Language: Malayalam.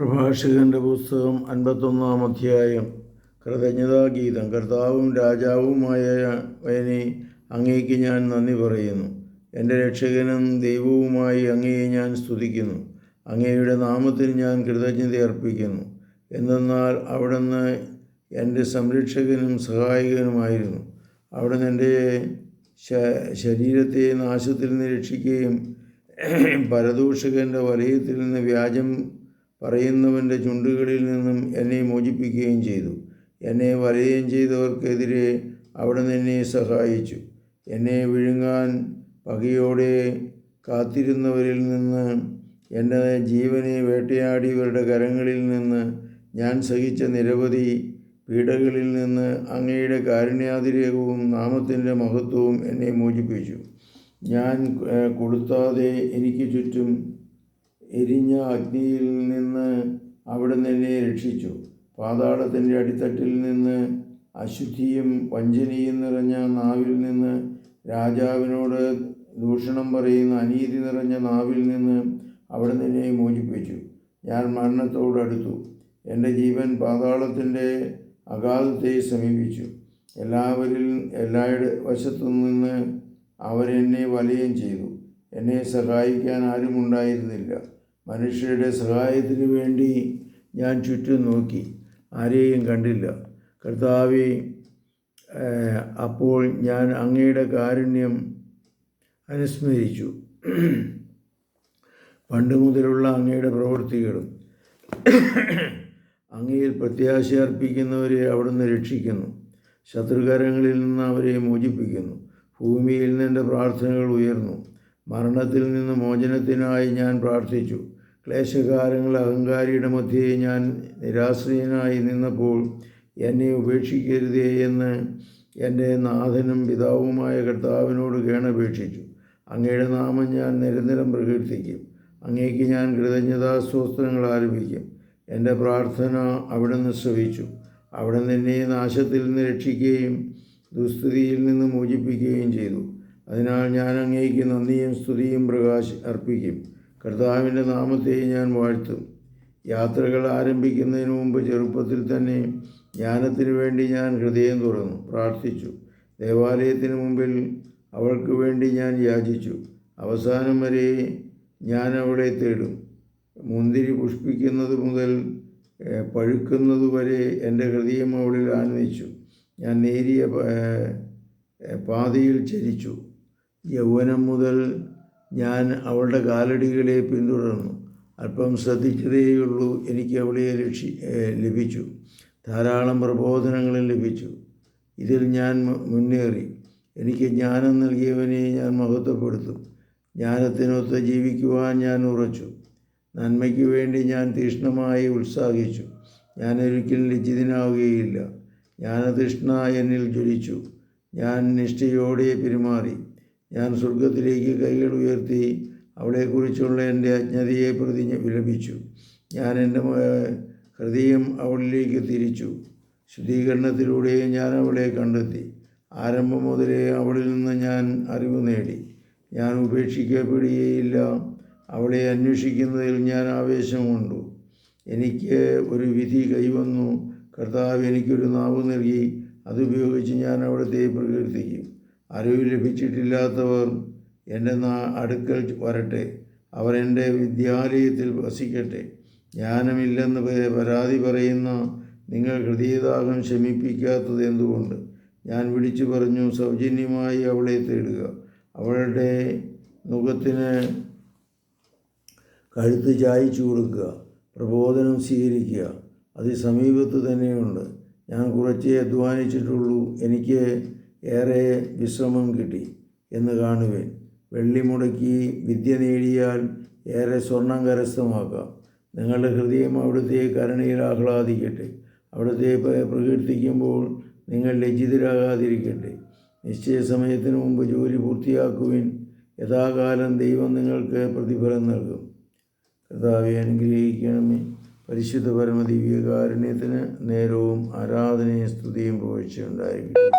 പ്രഭാഷകന്റെ പുസ്തകം അൻപത്തൊന്നാം അധ്യായം. കൃതജ്ഞതാഗീതം. കർത്താവും രാജാവുമായ രാജാവുമായവനെ അങ്ങേക്ക് ഞാൻ നന്ദി പറയുന്നു. എന്റെ രക്ഷകനും ദൈവവുമായി അങ്ങയെ ഞാൻ സ്തുതിക്കുന്നു. അങ്ങയുടെ നാമത്തിൽ ഞാൻ കൃതജ്ഞത അർപ്പിക്കുന്നു. എന്തെന്നാൽ അവിടുന്ന് എന്റെ സംരക്ഷകനും സഹായകനുമായിരുന്നു. അവിടുന്ന് എന്റെ ശരീരത്തെ നാശത്തിൽ നിന്ന് രക്ഷിക്കുകയും പരദൂഷകന്റെ വലയത്തിൽ നിന്ന് വ്യാജം പറയുന്നവന്റെ ചുണ്ടുകളിൽ നിന്നും എന്നെ മോചിപ്പിക്കുകയും ചെയ്തു. എന്നെ വലയം ചെയ്തവർക്കെതിരെ അവിടുന്ന് എന്നെ സഹായിച്ചു. എന്നെ വിഴുങ്ങാൻ പകയോടെ കാത്തിരുന്നവരിൽ നിന്ന് എന്റെ ജീവനെ വേട്ടയാടിയവരുടെ കരങ്ങളിൽ നിന്ന് ഞാൻ സഹിച്ച നിരവധി പീഡകളിൽ നിന്ന് അങ്ങയുടെ കാരുണ്യാതിരേകവും നാമത്തിന്റെ മഹത്വവും എന്നെ മോചിപ്പിച്ചു. ഞാൻ കൊടുത്താതെ എനിക്ക് ചുറ്റും എരിഞ്ഞ അഗ്നിയിൽ നിന്ന് അവിടുന്ന് എന്നെ രക്ഷിച്ചു. പാതാളത്തിന്റെ അടിത്തട്ടിൽ നിന്ന് അശുദ്ധിയും വഞ്ചനയും നിറഞ്ഞ നാവിൽ നിന്ന് രാജാവിനോട് ദൂഷണം പറയുന്ന അനീതി നിറഞ്ഞ നാവിൽ നിന്ന് അവിടുന്ന് എന്നെ മോചിപ്പിച്ചു. ഞാൻ മരണത്തോടടുത്തു എന്റെ ജീവൻ പാതാളത്തിന്റെ അഗാധത്തെ സമീപിച്ചു. എല്ലാവരിൽ എല്ലായിട വശത്തു നിന്ന് അവരെന്നെ വലയം ചെയ്തു. എന്നെ സഹായിക്കാൻ ആരും ഉണ്ടായിരുന്നില്ല മനുഷ്യരുടെ സഹായത്തിനു വേണ്ടി ഞാൻ ചുറ്റും നോക്കി. ആരെയും കണ്ടില്ല. കർത്താവെ അപ്പോൾ ഞാൻ അങ്ങയുടെ കാരുണ്യം അനുസ്മരിച്ചു. പണ്ട് മുതലുള്ള അങ്ങയുടെ പ്രവൃത്തികളും അങ്ങയിൽ പ്രത്യാശ അർപ്പിക്കുന്നവരെ അവിടുന്ന് രക്ഷിക്കുന്നു. ശത്രുകരങ്ങളിൽ നിന്ന് അവരെ മോചിപ്പിക്കുന്നു. ഭൂമിയിൽ നിന്ന് എന്റെ പ്രാർത്ഥനകൾ ഉയർന്നു. മരണത്തിൽ നിന്ന് മോചനത്തിനായി ഞാൻ പ്രാർത്ഥിച്ചു. ക്ലേശകാരങ്ങൾ അഹങ്കാരിയുടെ മധ്യേ ഞാൻ നിരാശ്രയനായി നിന്നപ്പോൾ എന്നെ ഉപേക്ഷിക്കരുതേ എന്ന് എന്റെ നാഥനും പിതാവുമായ കർത്താവിനോട് കേണപേക്ഷിച്ചു അങ്ങയുടെ നാമം ഞാൻ നിരന്തരം പ്രകീർത്തിക്കും. അങ്ങേക്ക് ഞാൻ കൃതജ്ഞതാസ്തോത്രങ്ങൾ ആരംഭിക്കും. എന്റെ പ്രാർത്ഥന അവിടുന്ന് ശ്രവിച്ചു. അവിടെ നിന്നെ നാശത്തിൽ നിന്ന് രക്ഷിക്കുകയും ദുസ്ഥിതിയിൽ നിന്ന് മോചിപ്പിക്കുകയും ചെയ്തു. അതിനാൽ ഞാൻ അങ്ങേക്ക് നന്ദിയും സ്തുതിയും പ്രകാശ് അർപ്പിക്കും. കർത്താവിന്റെ നാമത്തെ ഞാൻ വാഴ്ത്തും. യാത്രകൾ ആരംഭിക്കുന്നതിന് മുമ്പ് ചെറുപ്പത്തിൽ തന്നെ ജ്ഞാനത്തിന് വേണ്ടി ഞാൻ ഹൃദയം തുറന്നു പ്രാർത്ഥിച്ചു. ദേവാലയത്തിന് മുമ്പിൽ അവൾക്ക് വേണ്ടി ഞാൻ യാചിച്ചു. അവസാനം വരെ ഞാൻ അവളെ തേടും. മുന്തിരി പുഷ്പിക്കുന്നത് മുതൽ പഴുക്കുന്നത് വരെ എന്റെ ഹൃദയം അവളിൽ ആനന്ദിച്ചു ഞാൻ നേരിയ പാതയിൽ ചരിച്ചു. യൗവനം മുതൽ ഞാൻ അവളുടെ കാലടികളെ പിന്തുടർന്നു. അല്പം ശ്രദ്ധിച്ചതേയുള്ളൂ എനിക്ക് അവളെ രക്ഷി ലഭിച്ചു. ധാരാളം പ്രബോധനങ്ങളും ലഭിച്ചു. ഇതിൽ ഞാൻ മുന്നേറി. എനിക്ക് ജ്ഞാനം നൽകിയവനെ ഞാൻ മഹത്വപ്പെടുത്തും. ജ്ഞാനത്തിനൊത്ത് ജീവിക്കുവാൻ ഞാൻ ഉറച്ചു. നന്മയ്ക്ക് വേണ്ടി ഞാൻ തീഷ്ണമായി ഉത്സാഹിച്ചു. ഞാൻ ഒരിക്കലും ലജ്ജിതനാവുകയില്ല ജ്ഞാനതൃഷ്ണ എന്നിൽ ജ്വലിച്ചു. ഞാൻ നിഷ്ഠയോടെ പെരുമാറി. ഞാൻ സ്വർഗത്തിലേക്ക് കൈകൾ ഉയർത്തി അവളെക്കുറിച്ചുള്ള എന്റെ അജ്ഞതയെ പ്രതിജ്ഞ വിലപിച്ചു. ഞാൻ എന്റെ ഹൃദയം അവളിലേക്ക് തിരിച്ചു. ശുദ്ധീകരണത്തിലൂടെ ഞാൻ അവളെ കണ്ടെത്തി. ആരംഭം മുതലേ അവളിൽ നിന്ന് ഞാൻ അറിവ് നേടി. ഞാൻ ഉപേക്ഷിക്കപ്പെടുകയില്ല. അവളെ അന്വേഷിക്കുന്നതിൽ ഞാൻ ആവേശം കൊണ്ടു. എനിക്ക് ഒരു വിധി കൈവന്നു. കർത്താവ് എനിക്കൊരു നാവ് നൽകി. അതുപയോഗിച്ച് ഞാൻ അവിടുത്തെ പ്രകീർത്തിക്കും. അറിവ് ലഭിച്ചിട്ടില്ലാത്തവർ എന്റെ അടുക്കൽ വരട്ടെ. അവർ എന്റെ വിദ്യാലയത്തിൽ വസിക്കട്ടെ. ജ്ഞാനമില്ലെന്ന് പരാതി പറയുന്ന നിങ്ങൾ ഹൃദയദാഹം ശമിപ്പിക്കാത്തത് എന്തുകൊണ്ട്? ഞാൻ വിളിച്ചു പറഞ്ഞു സൗജന്യമായി അവളെ തേടുക. അവളുടെ മുഖത്തിന് കഴുത്ത് ചായച്ചു കൊടുക്കുക. പ്രബോധനം സ്വീകരിക്കുക. അത് സമീപത്ത് തന്നെയുണ്ട്. ഞാൻ കുറച്ചേ അധ്വാനിച്ചിട്ടുള്ളൂ. എനിക്ക് ഏറെ വിശ്രമം കിട്ടി എന്ന് കാണുവേൻ. വെള്ളി മുടക്കി വിദ്യ നേടിയാൽ ഏറെ സ്വർണം കരസ്ഥമാക്കാം. നിങ്ങളുടെ ഹൃദയം അവിടുത്തെ കരുണയിൽ ആഹ്ലാദിക്കട്ടെ. അവിടുത്തെ പ്ര- പ്രകീർത്തിക്കുമ്പോൾ നിങ്ങൾ ലജ്ജിതരാകാതിരിക്കട്ടെ. നിശ്ചയ സമയത്തിന് മുമ്പ് ജോലി പൂർത്തിയാക്കുവിൻ. യഥാകാലം ദൈവം നിങ്ങൾക്ക് പ്രതിഫലം നൽകും. കർത്താവെ അനുഗ്രഹിക്കണമേ. പരിശുദ്ധ പരമ നേരവും ആരാധനയും സ്തുതിയും പുകഴ്ചയുണ്ടായിരിക്കട്ടെ